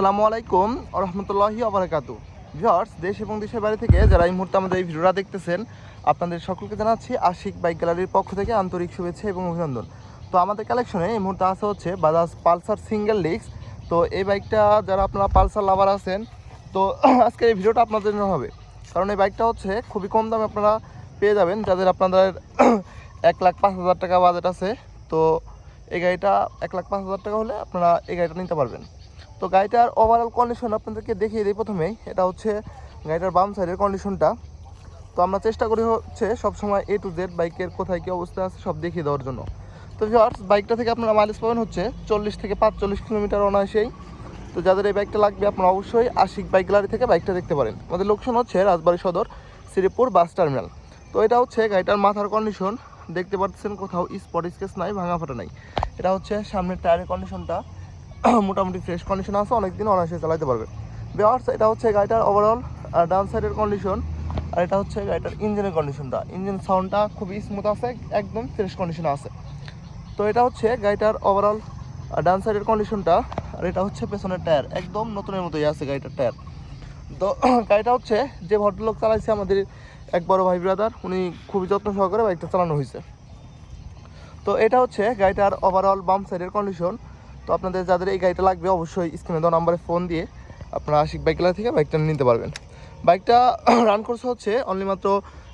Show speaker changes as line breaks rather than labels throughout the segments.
আসসালামু আলাইকুম রহমতুল্লাহি আবরাকাতু ভিউয়ার্স, দেশ এবং দেশের বাইরে থেকে যারা এই মুহূর্তে আমাদের এই ভিডিওটা দেখতেছেন, আপনাদের সকলকে জানাচ্ছি আশিক বাইক গ্যালারির পক্ষ থেকে আন্তরিক শুভেচ্ছা এবং অভিনন্দন। তো আমাদের কালেকশনে এই মুহূর্তে আসা হচ্ছে বাজাজ পালসার সিঙ্গেল ডিস্ক। তো এই বাইকটা যারা আপনারা পালসার লাভার আছেন, তো আজকের এই ভিডিওটা আপনাদের জন্য হবে। কারণ এই বাইকটা হচ্ছে খুবই কম দামে আপনারা পেয়ে যাবেন, যাদের আপনাদের এক লাখ পাঁচ হাজার টাকা বাজেট আছে। তো এই গাড়িটা এক লাখ পাঁচ হাজার টাকা হলে আপনারা এই গাড়িটা নিতে পারবেন। তো গাড়িটার ওভারঅল কন্ডিশন আপনাদেরকে দেখিয়ে দিই প্রথমেই এটা হচ্ছে গাড়িটার বাম সাইডের কন্ডিশনটা তো আমরা চেষ্টা করি হচ্ছে সবসময় এ টু জেড বাইকের কোথায় কী অবস্থা আছে সব দেখিয়ে দেওয়ার জন্য। তো ভিওয়ার্স বাইকটা থেকে আপনারা মাইলেজ পাবেন হচ্ছে চল্লিশ থেকে পাঁচচল্লিশ কিলোমিটার অনায়াসেই। তো যাদের এই বাইকটা লাগবে, আপনারা অবশ্যই আশিক বাইক গ্যালারি থেকে বাইকটা দেখতে পারেন। আমাদের লোকেশন হচ্ছে রাজবাড়ী সদর, শ্রীপুর বাস টার্মিনাল তো এটা হচ্ছে গাড়িটার মাথার কন্ডিশন দেখতে পাচ্ছেন কোথাও স্পট স্কেচ নাই ভাঙা ফাটা নাই। এটা হচ্ছে সামনের টায়ারের কন্ডিশনটা মোটামুটি ফ্রেশ কন্ডিশন আছে অনেক অনেকদিন অনায়াসে চালাতে পারবে। বেয়ার্স এটা হচ্ছে গাড়িটার ওভারঅল ডান সাইডের কন্ডিশন আর এটা হচ্ছে গাড়িটার ইঞ্জিনের কন্ডিশনটা ইঞ্জিন সাউন্ডটা খুবই স্মুথ আছে, একদম ফ্রেশ কন্ডিশন আছে। তো এটা হচ্ছে গাড়িটার ওভারঅল ডান সাইডের কন্ডিশনটা আর এটা হচ্ছে পেছনের টায়ার একদম নতুনের মতোই আছে গাড়িটার টায়ার তো গাড়িটা হচ্ছে যে ভদ্রলোক চালাইছে আমাদের এক বড় ভাই ব্রাদার উনি খুবই যত্ন সহকারে বাইকটা চালানো হয়েছে। তো এটা হচ্ছে গাড়িটার ওভারঅল বাম সাইডের কন্ডিশন তো আপনাদের যাদের এই গাড়িটা লাগবে, অবশ্যই স্ক্রিনে দেওয়া নাম্বারে ফোন দিয়ে আপনারা আশিক বাইক গ্যালারি থেকে বাইকটা নিতে পারবেন। বাইকটা রান করছে হচ্ছে অনলি মাত্র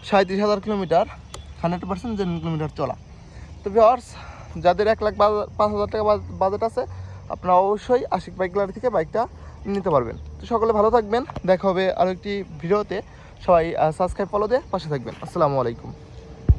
সাঁত্রিশ হাজার কিলোমিটার হান্ড্রেড পার্সেন্ট জেন কিলোমিটার চলা। তো ভিওয়ার্স যাদের এক লাখ পাঁচ হাজার টাকা বাজেট আছে, আপনারা অবশ্যই আশিক বাইক গ্যালারি থেকে বাইকটা নিতে পারবেন। তো সকলে ভালো থাকবেন, দেখা হবে আরও একটি ভিডিওতে। সবাই সাবস্ক্রাইব ফলো দিয়ে পাশে থাকবেন। আসসালামু আলাইকুম।